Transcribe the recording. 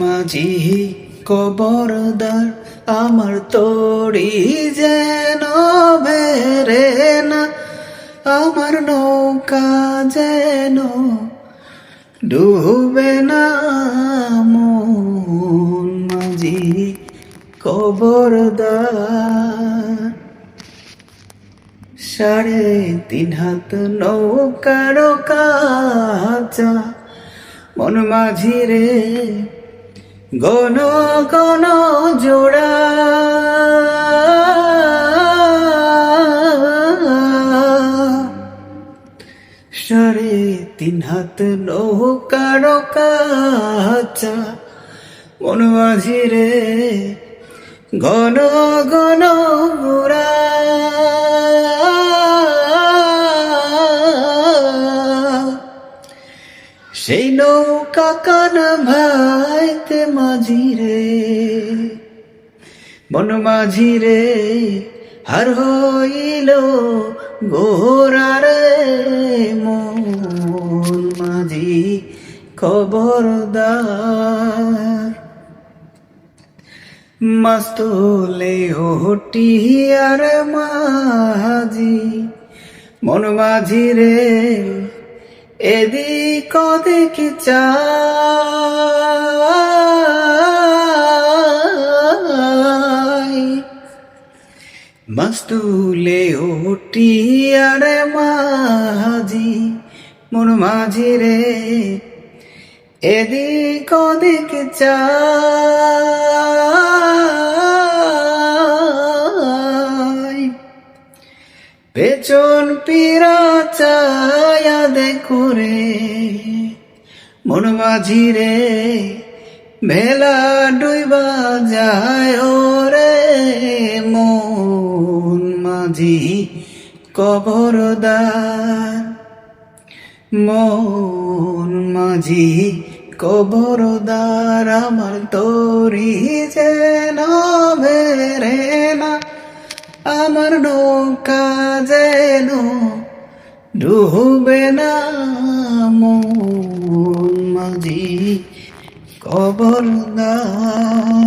মাঝি কবরদার, আমার তরি যেন বেরে না, আমার নৌকা যেন ডুবে না। মন মাঝি কবরদার, সাড়ে তিন হাত নৌকার কাচা মন মাঝি রে, গণ গণ জোড়া। সাড়ে তিন হাত নৌকার কাচা মন মাঝি রে ঘন ঘন ঘোরা সেই নৌকা কান ভাইতে মাঝি রে, বন মাঝি রে, হার হইল গোরা রে মন মাঝি খবরদার। মস্তুলে ওটি আর মাঝি, মন মাঝি রে এদিক দেখি চাই মস্তুলে ওটি আর মাঝি মন মাঝি রে। এদিক ওদিক চাই পেছন পিরা চায়া দেখো রে মন মাঝি রে, মেলা ডুইবা যায় ওরে। মন মাঝি কবরদার, মন মাঝি কবরদার, আমার তরি যেন বেরে না, আমার নৌকা যেন ডুবে না মন মাঝি কবরদার